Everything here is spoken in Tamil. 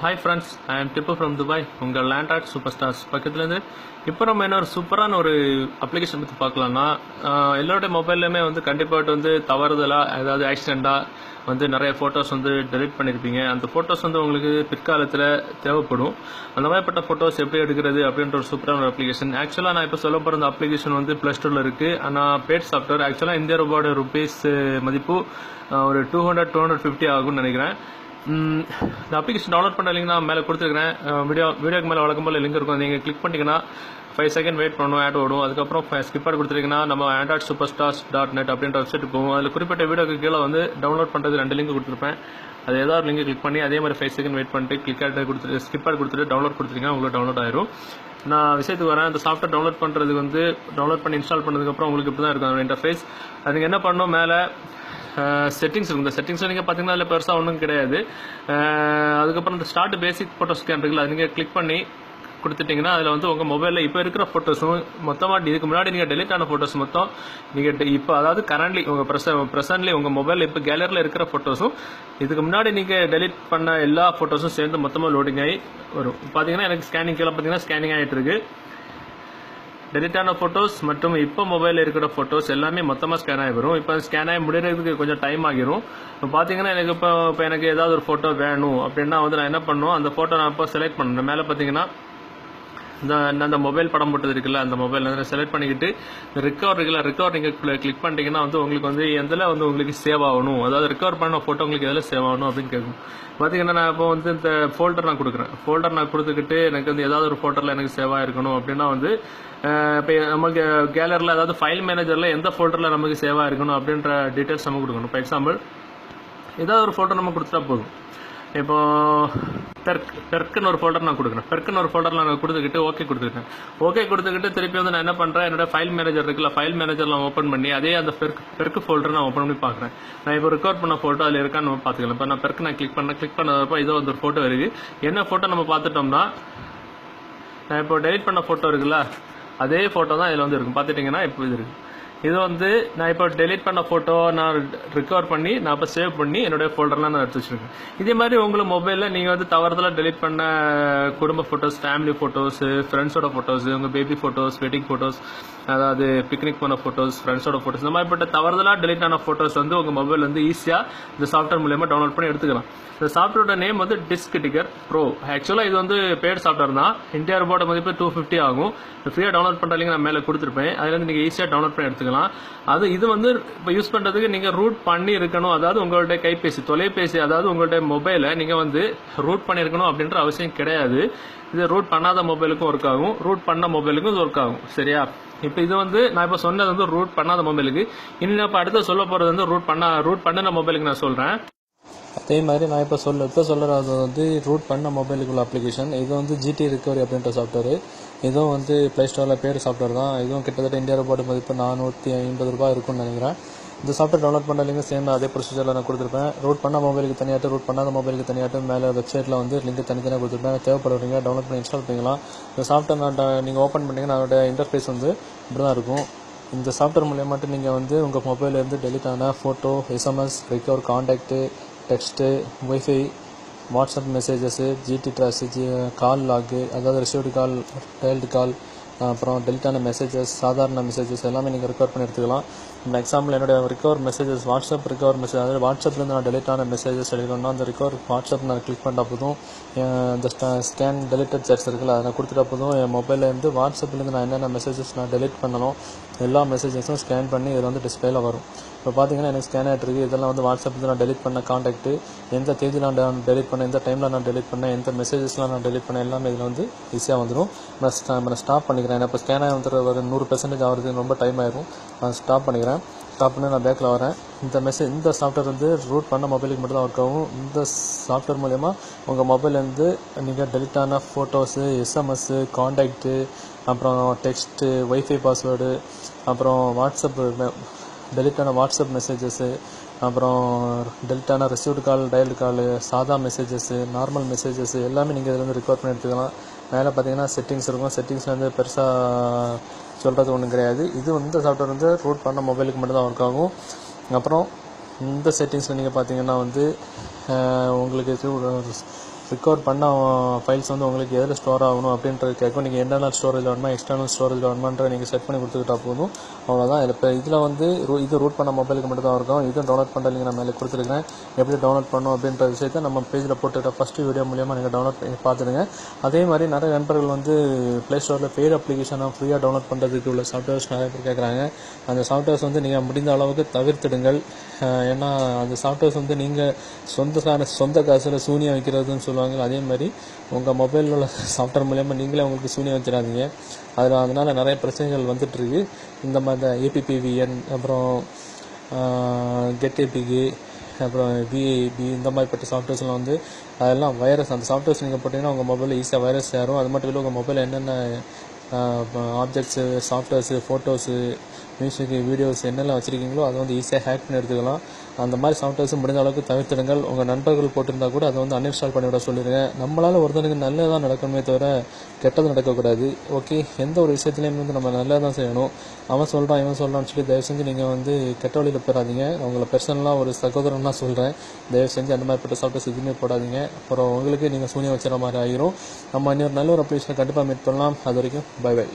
Hi friends I am Tippu from Dubai உங்கள் லேண்ட் ஆர்ட் சூப்பர் ஸ்டார்ஸ் பக்கத்துலேருந்து இப்போ நம்ம என்ன ஒரு சூப்பரான ஒரு அப்ளிகேஷன் பற்றி பார்க்கலாம்னா எல்லோருடைய எல்லாருடைய மொபைல்லையுமே வந்து கண்டிப்பாக வந்து தவறுதலாக ஏதாவது ஆக்சிடெண்ட்டாக வந்து நிறைய ஃபோட்டோஸ் வந்து டெலிட் பண்ணியிருப்பீங்க அந்த ஃபோட்டோஸ் வந்து உங்களுக்கு பிற்காலத்தில் தேவைப்படும். அந்த மாதிரிப்பட்ட ஃபோட்டோஸ் எப்படி எடுக்கிறது அப்படின்ற ஒரு சூப்பரான ஒரு அப்ளிகேஷன் ஆக்சுவலாக நான் இப்போ சொல்ல போகிற அந்த அப்ளிகேஷன் வந்து ப்ளஸ் டூவில் இருக்குது ஆனால் பேட் சாஃப்ட்வேர் ஆக்சுவலாக இந்திய ரூபாயோட ருபீஸ் மதிப்பு ஒரு two hundred two hundred fifty ஆகும்னு நினைக்கிறேன். இந்த அப்ளிகேஷன் டவுன்லோட் பண்ண லிங்க் நான் மேலே கொடுத்துருக்கேன் வீடியோ வீடியோக்கு மேலே வழக்கம் போல் லிங்க் இருக்கும். நீங்கள் கிளிக் பண்ணிங்கன்னா ஃபைவ் செகண்ட் வெயிட் பண்ணணும் ஆட் ஓடும். அதுக்கப்புறம் ஸ்கிப்பர் கொடுத்துருக்கீங்கன்னா நம்ம Android super stars dot net அப்படின்ற வெப்சைட் போகும். அதில் குறிப்பிட்ட வீடியோக்கு கீழே வந்து டவுன்லோட் பண்ணுறது ரெண்டு லிங்க் கொடுத்துருப்பேன். அது ஏதாவது லிங்க் கிளிக் பண்ணி அதே மாதிரி ஃபைவ் செகண்ட் வெயிட் பண்ணிட்டு கிளிக் ஆட் கொடுத்துட்டு ஸ்கிப்பர் கொடுத்துட்டு டவுன்லோட் கொடுத்துருக்கீங்க உங்களுக்கு டவுன்லோட் ஆயிரும். நான் விஷயத்துக்கு வரேன். அந்த சாஃப்ட்வேர் டவுன்லோட் பண்ணுறதுக்கு வந்து டவுன்லோட் பண்ணி இன்ஸ்டால் பண்ணதுக்கப்புறம் உங்களுக்கு இப்படி தான் இருக்கும். அதோட இன்டர்ஃபேஸ் அதுக்கு என்ன பண்ணணும் மேலே செட்டிங்ஸ் இருக்கும் இந்த செட்டிங்ஸில் நீங்கள் பார்த்தீங்கன்னா அதில் பெருசாக ஒன்றும் கிடையாது. அதுக்கப்புறம் இந்த ஸ்டார்ட் பேசிக் ஃபோட்டோ ஸ்கேன் இருக்குல்ல அது நீங்கள் கிளிக் பண்ணி கொடுத்துட்டீங்கன்னா அதில் வந்து உங்கள் மொபைலில் இப்போ இருக்கிற ஃபோட்டோஸும் மொத்தமாக இதுக்கு முன்னாடி நீங்கள் டெலிட் ஆன ஃபோட்டோஸ் மொத்தம் நீங்கள் இப்போ அதாவது கரண்ட்லி உங்கள் ப்ரெச ப்ரெசன்ட்லி உங்கள் மொபைலில் இப்போ கேலரியில் இருக்கிற ஃபோட்டோஸும் இதுக்கு முன்னாடி நீங்கள் டெலிட் பண்ண எல்லா ஃபோட்டோஸும் சேர்ந்து மொத்தமாக லோடிங் ஆகி வரும். பார்த்தீங்கன்னா எனக்கு ஸ்கேனிங் கீழே பார்த்தீங்கன்னா ஸ்கேனிங் ஆகிட்டு இருக்குது டெலிட் ஆன ஃபோட்டோஸ் மற்றும் இப்போ மொபைலில் இருக்கிற ஃபோட்டோஸ் எல்லாமே மொத்தமாக ஸ்கேன் ஆகி வரும். இப்போ ஸ்கேன் ஆகி முடிகிறதுக்கு கொஞ்சம் டைம் ஆகிரும். இப்போ பார்த்தீங்கன்னா எனக்கு இப்போ இப்போ எனக்கு ஏதாவது ஒரு ஃபோட்டோ வேணும் அப்படின்னா வந்து நான் என்ன பண்ணுவோம் அந்த ஃபோட்டோ நான் இப்போ செலக்ட் பண்ணேன் மேலே பார்த்தீங்கன்னா இந்த அந்த மொபைல் படம் போட்டது இருக்குல்ல அந்த மொபைல் வந்து செலக்ட் பண்ணிக்கிட்டு ரிகவர் இருக்குல்ல ரிக்கவர் நீங்கள் கிளிக் பண்ணிட்டீங்கன்னா வந்து உங்களுக்கு வந்து எதில் வந்து உங்களுக்கு சேவ் ஆகணும்? அதாவது ரிகவர் பண்ண ஃபோட்டோ உங்களுக்கு எதில் சேவ் ஆகணும் அப்படின்னு கேட்கும். பார்த்தீங்கன்னா நான் இப்போ வந்து இந்த ஃபோல்டர் நான் கொடுக்குறேன். ஃபோல்டர் நான் கொடுத்துக்கிட்டு எனக்கு வந்து ஏதாவது ஒரு ஃபோல்டரில் எனக்கு சேவ் ஆகிருக்கணும் அப்படின்னா வந்து இப்போ நமக்கு கேலரியில் அதாவது ஃபைல் மேனேஜரில் எந்த ஃபோல்டரில் நமக்கு சேவாக இருக்கணும் அப்படின்ற டீட்டெயில்ஸ் நம்ம கொடுக்கணும். இப்போ எக்ஸாம்பிள் ஏதாவது ஒரு ஃபோட்டோ நம்ம கொடுத்துட்டா போதும். இப்போ பெர்க் பெர்க்குன்னு ஒரு ஃபோல்டர் நான் கொடுக்குறேன். பெர்க்குன்னு ஒரு ஃபோல்டர் நான் கொடுத்துக்கிட்டு ஓகே கொடுத்துக்கிட்டேன். ஓகே கொடுத்துக்கிட்டு திருப்பி வந்து நான் என்ன பண்ணுறேன் என்னோட ஃபைல் மேனேஜர் இருக்குல்ல ஃபைல் மேனேஜர் நான் ஓப்பன் பண்ணி அதே அந்த பெர்க் பெர்க்கு ஃபோல்டர் நான் ஓப்பன் பண்ணி பார்க்குறேன். நான் இப்போ ரெக்கார்ட் பண்ண ஃபோட்டோ அதில் இருக்கான்னு நம்ம பார்த்துக்கலாம். இப்போ நான் பெர்க்கு நான் கிளிக் பண்ண கிளிக் பண்ணதப்போ இதோ வந்து ஒரு ஃபோட்டோ இருக்குது என்ன ஃபோட்டோ நம்ம பார்த்துட்டோம்னா நான் இப்போ டெலிட் பண்ண ஃபோட்டோ இருக்குல்ல அதே ஃபோட்டோ தான் இதில் வந்து இருக்கும். பார்த்துட்டிங்கன்னா இப்போ இது இருக்குது இது வந்து நான் இப்போ டெலிட் பண்ண ஃபோட்டோ நான் ரிகவர் பண்ணி நான் இப்போ சேவ் பண்ணி என்னுடைய ஃபோல்டர்லாம் நான் எடுத்து வச்சிருக்கேன். இதே மாதிரி உங்களுக்கு மொபைலில் நீங்கள் வந்து தவறுதலாக டெலிட் பண்ண குடும்ப ஃபோட்டோஸ் ஃபேமிலி ஃபோட்டோஸு ஃப்ரெண்ட்ஸோட ஃபோட்டோஸ் உங்கள் பேபி ஃபோட்டோஸ் வெட்டிங் ஃபோட்டோஸ் அதாவது பிக்னிக் போன ஃபோட்டோஸ் ஃப்ரெண்ட்ஸோட ஃபோட்டோஸ் இந்த மாதிரிப்பட்ட தவறுதலாக டெலிட் ஆன ஃபோட்டோஸ் வந்து உங்கள் மொபைல் வந்து ஈஸியாக இந்த சாஃப்ட்வேர் மூலியமாக டவுன்லோட் பண்ணி எடுத்துக்கலாம். இந்த சாஃப்ட்வேரோட நேம் வந்து டிஸ்க் டிகர் ப்ரோ ஆக்சுவலாக இது வந்து பேட் சாஃப்ட்வேர் தான். இந்தியா ரூபாயோட மதிப்பு டூ ஃபிஃப்டி ஆகும். ஃப்ரீயாக டவுன்லோட் பண்ணுறீங்க நான் மேலே கொடுத்துருப்பேன். அதுலேருந்து நீங்கள் ஈஸியாக டவுன்லோட் பண்ணி எடுத்துக்கலாம். அது இது வந்து இப்போ யூஸ் பண்ணுறதுக்கு நீங்கள் ரூட் பண்ணி இருக்கணும். அதாவது உங்களுடைய கைபேசி தொலைபேசி அதாவது உங்களுடைய மொபைலை நீங்கள் வந்து ரூட் பண்ணியிருக்கணும் அப்படின்ற அவசியம் கிடையாது. இது ரூட் பண்ணாத மொபைலுக்கும் ஒர்க் ஆகும். ரூட் பண்ண மொபைலுக்கும் இது ஒர்க் ஆகும். சரியா? இப்போ இது வந்து நான் இப்போ சொன்னது வந்து ரூட் பண்ணாத மொபைலுக்கு இனி நான் இப்போ அடுத்து சொல்ல போகிறது வந்து ரூட் பண்ண ரூட் பண்ணின மொபைலுக்கு நான் சொல்கிறேன் அதே மாதிரி நான் இப்போ சொல்ல இப்போ சொல்கிறது வந்து ரூட் பண்ண மொபைலுக்குள்ள அப்ளிகேஷன் இது வந்து ஜிடி ரிகவரி அப்படின்ற சாஃப்ட்வேர் இதுவும் வந்து ப்ளே ஸ்டோரில் பேர் சாஃப்ட்வேர் தான். இதுவும் கிட்டத்தட்ட இந்தியா ரூபாய் மதிப்பு நானூற்றி ஐம்பது ரூபாய் இருக்கும்னு நினைக்கிறேன். இந்த சாஃப்ட்வேர் டவுன்லோட் பண்ண லிங்க் சேம் அதே ப்ரொசீஜரில் நான் கொடுத்துருப்பேன். ரூட் பண்ண மொபைலுக்கு தனியாட்டு ரூட் பண்ணாத மொபைலுக்கு தனியாட்டு மேலே வெப்சைட்டில் வந்து லிங்க் தனித்தனியாக கொடுத்துருப்பேன். தேவைப்படுறீங்க டவுன்லோட் பண்ணி இன்ஸ்டால் பண்ணிக்கலாம். இந்த சாஃப்ட்வேர் நான் நீங்கள் ஓப்பன் பண்ணிங்கன்னா அதோட இன்டர்ஃபேஸ் வந்து இப்படி தான் இருக்கும். இந்த சாஃப்ட்வேர் மூலியமாட்டு நீங்கள் வந்து உங்கள் மொபைலேருந்து டெலிட் ஆன photo SMS recover contact text wifi WhatsApp messages GT ட்ராஸு ஜி கால் லாகு அதாவது ரிசீவ்டு கால் டெல்டு கால் அப்புறம் டெலிட்டான மெசேஜஸ் சாதாரண மெசேஜஸ் எல்லாமே நீங்கள் ரெக்கார்ட் பண்ணி எடுத்துக்கலாம். இப்போ எக்ஸாம்பிள் என்னுடைய recover messages WhatsApp recover message அதாவது வாட்ஸ்அப்லேருந்து நான் டெலிட்டான ஆன மெசேஜஸ் எடுக்கணும்னா அந்த ரிகவர் வாட்ஸ்அப் நான் கிளிக் பண்ணால் போதும். என் இந்த ஸ்கேன் டெலிட்டட் சேட்ஸ் இருக்குல்ல அதை நான் கொடுத்துட்டா போதும். என் மொபைலில் இருந்து வாட்ஸ்அப்லேருந்து நான் என்னென்ன மெசேஜஸ் நான் டெலிட் பண்ணணும் எல்லா மெசேஜஸும் ஸ்கேன் பண்ணி இதில் வந்து டிஸ்பிளேல வரும். இப்போ பார்த்தீங்கன்னா எனக்கு ஸ்கேன் ஆகிட்டு இருக்குது இதெல்லாம் வந்து வாட்ஸ்அப்பில் நான் டெலிட் பண்ண காண்டாக்ட் எந்த தேதியில் நான் டெலிட் பண்ணேன் எந்த டைமில் நான் டெலிட் பண்ணேன் எந்த மெசேஜஸ்லாம் நான் டெலிட் பண்ணேன் எல்லாமே இதில் வந்து ஈஸியாக வந்துடும் நான் நான் ஸ்டாப் பண்ணிக்கிறேன். ஏன்னா இப்போ ஸ்கேன் ஆகி வந்துடுற ஒரு நூறு பெர்சன்டேஜ் ஆகிறதுக்கு ரொம்ப டைம் ஆயிரும். நான் ஸ்டாப் பண்ணிக்கிறேன். ஸ்டாப் பண்ணி நான் பேக்கில் வரேன். இந்த மெசேஜ் இந்த சாஃப்ட்வேர் வந்து ரூட் பண்ண மொபைலுக்கு மட்டும் தான் ஒர்க் ஆகும். இந்த சாஃப்ட்வேர் மூலயமா உங்கள் மொபைல்லேருந்து நீங்கள் டெலிட் ஆன ஃபோட்டோஸு எஸ்எம்எஸ்ஸு காண்டாக்ட்டு அப்புறம் டெக்ஸ்ட்டு ஒய்ஃபை பாஸ்வேர்டு அப்புறம் வாட்ஸ்அப் டெலிட்டான வாட்ஸ்அப் மெசேஜஸ்ஸு அப்புறம் டெலிட்டான ரிசீவ்டு கால் டயல்டு கால் சாதா மெசேஜஸ்ஸு நார்மல் மெசேஜஸ் எல்லாமே நீங்கள் இதில் வந்து ரெக்கார்ட் பண்ணி எடுத்துக்கலாம். மேலே பார்த்தீங்கன்னா செட்டிங்ஸ் இருக்கும். செட்டிங்ஸில் வந்து பெருசாக சொல்கிறது ஒன்றும் கிடையாது. இது வந்து இந்த சாஃப்ட்வேர் வந்து ரூட் பண்ண மொபைலுக்கு மட்டும்தான் ஒர்க் ஆகும். அப்புறம் இந்த செட்டிங்ஸில் நீங்கள் பார்த்தீங்கன்னா வந்து உங்களுக்கு ரிகவர் பண்ண ஃபைல்ஸ் வந்து உங்களுக்கு எதில் ஸ்டோர் ஆகணும் அப்படின்றது கேட்கும். நீங்கள் இன்டர்னல் ஸ்டோரேஜ் வேணுமா எக்ஸ்டர்னல் ஸ்டோரேஜ் வேணுமான்ற நீங்கள் செட் பண்ணி கொடுத்துக்கிட்டா போதும். அவ்வளோதான் இப்போ இதில் வந்து ரூ இது ரூட் பண்ண மொபைலுக்கு மட்டும் தான் இருக்கும். இதுவும் டவுன்லோட் பண்ணுற லிங்க் நான் மேலே கொடுத்துருக்கேன் எப்படி டவுன்லோட் பண்ணணும் அப்படின்ற விஷயத்தை நம்ம பேஜில் போட்டுக்கிட்ட ஃபஸ்ட்டு வீடியோ மூலியமாக நீங்கள் டவுன்லோட் பண்ணி பார்த்துடுங்க. அதே மாதிரி நிறைய நண்பர்கள் வந்து ப்ளே ஸ்டோரில் பெய்டு அப்ளிகேஷனாக ஃப்ரீயாக டவுன்லோட் பண்ணுறதுக்கு உள்ள சாஃப்ட்வேர்ஸ் நிறைய பேர் கேட்குறாங்க. அந்த சாஃப்ட்வேர்ஸ் வந்து நீங்கள் முடிந்த அளவுக்கு தவிர்த்திடுங்கள். ஏன்னா அந்த சாஃப்ட்வேர்ஸ் வந்து நீங்கள் சொந்த சொந்த காசில் சூனியம் வைக்கிறதுன்னு சொல்லுவாங்க. அதே மாதிரி உங்கள் மொபைலில் உள்ள சாஃப்ட்வேர் மூலயமா நீங்களே உங்களுக்கு சூனியம் வச்சிடாதீங்க. அதில் அதனால் நிறைய பிரச்சனைகள் வந்துட்டுருக்கு. இந்த மாதிரி ஏபிபிவிஎன் அப்புறம் கெட் அப்புறம் விஐபி இந்த மாதிரிப்பட்ட சாஃப்ட்வேர்ஸ்லாம் வந்து அதெல்லாம் வைரஸ் அந்த சாஃப்ட்வேர்ஸ் நீங்கள் போட்டிங்கன்னா உங்கள் மொபைலில் ஈஸியாக வைரஸ் ஏறும் அது மட்டும் இல்லை உங்கள் மொபைலில் என்னென்ன objects softwares photos music videos என்னெல்லாம் வச்சுருக்கீங்களோ அதை வந்து ஈஸியாக ஹேக் பண்ணி எடுத்துக்கலாம். அந்த மாதிரி சாஃப்ட்வேர்ஸ் முடிஞ்ச அளவுக்கு தவிர்த்திடுங்கள். உங்கள் நண்பர்கள் போட்டிருந்தா கூட அதை வந்து அன்இன்ஸ்டால் பண்ணிவிட சொல்லிடுங்க. நம்மளால் ஒருத்தனுக்கு நல்லதாக நடக்கணுமே தவிர கெட்டது நடக்கக்கூடாது. ஓகே எந்த ஒரு விஷயத்துலையும் வந்து நம்ம நல்லா தான் செய்யணும். அவன் சொல்கிறான் இவன் சொல்கிறான்னு சொல்லி தயவு செஞ்சு நீங்கள் வந்து கெட்ட வழியில் போயிடாதீங்க உங்களை பர்சனலாக ஒரு சகோதரனா சொல்கிறேன் தயவு செஞ்சு அந்த மாதிரி மாதிரிப்பட்ட சாஃப்ட்வேர்ஸ் எதுவுமே போடாதீங்க. அப்புறம் உங்களுக்கு நீங்கள் சூனியம் வச்சுற மாதிரி ஆயிரும். நம்ம இன்னொரு நல்ல ஒரு அப்ளிகேஷனை கண்டிப்பாக மீட் பண்ணலாம். அது வரைக்கும் பை பை